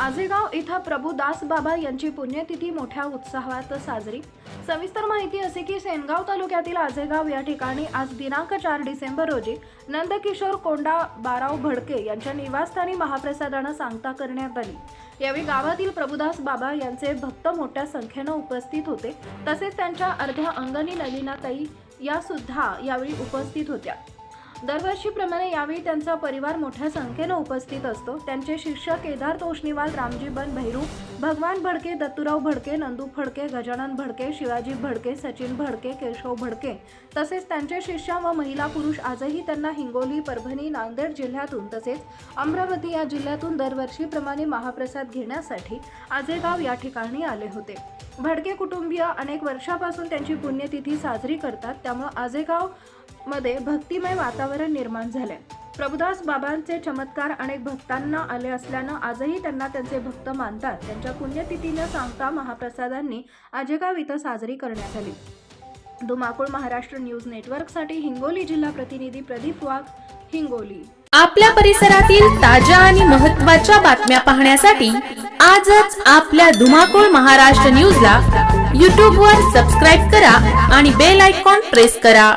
आजेगाव इथं प्रभू दास बाबा यांची पुण्यतिथी मोठ्या उत्साहात साजरी. सविस्तर माहिती असे की सेनगाव तालुक्यातील आजेगाव या ठिकाणी आज दिनांक चार डिसेंबर रोजी नंदकिशोर कोंडा बाराव भडके यांच्या निवासस्थानी महाप्रसादानं सांगता करण्यात आली. यावेळी गावातील प्रभुदास बाबा यांचे भक्त मोठ्या संख्येनं उपस्थित होते. तसेच त्यांच्या अर्ध्या अंगणी नलिनाताई या सुद्धा यावेळी उपस्थित होत्या. दरवर्षीप्रमाणे यावेळी त्यांचा परिवार मोठ्या संख्येनं उपस्थित असतो. त्यांचे शिष्य केदार तोष्णीवाल रामजी बन भैरू भगवान भडके दत्तूराव भडके नंदू फडके गजानन भडके शिवाजी भडके सचिन भडके केशव भडके. तसेच त्यांचे शिष्य व महिला पुरुष आजही त्यांना हिंगोली परभणी नांदेड जिल्ह्यातून तसेच अमरावती या जिल्ह्यातून दरवर्षीप्रमाणे महाप्रसाद घेण्यासाठी आजेगाव या ठिकाणी आले होते. भडके कुटुंबीय अनेक वर्षापासून त्यांची पुण्यतिथी साजरी करतात. त्यामुळे आजेगावमध्ये भक्तिमय वातावरण निर्माण झाले प्रभुदास बाबांचे चमत्कार अनेक भक्तांना आले असल्यानं आजही त्यांना त्यांचे भक्त मानतात. त्यांच्या पुण्यतिथीनं सांगता महाप्रसादांनी आजेगाव इथं साजरी करण्यात आली. धुमाकूळ महाराष्ट्र न्यूज नेटवर्कसाठी हिंगोली जिल्हा प्रतिनिधी प्रदीप वाघ हिंगोली. आपल्या परिसरातील ताज्या आणि महत्त्वाच्या बातम्या पाहण्यासाठी आजच आपल्या धुमाकूळ महाराष्ट्र न्यूजला यूट्यूबवर सबस्क्राईब करा आणि बेल आयकॉन प्रेस करा.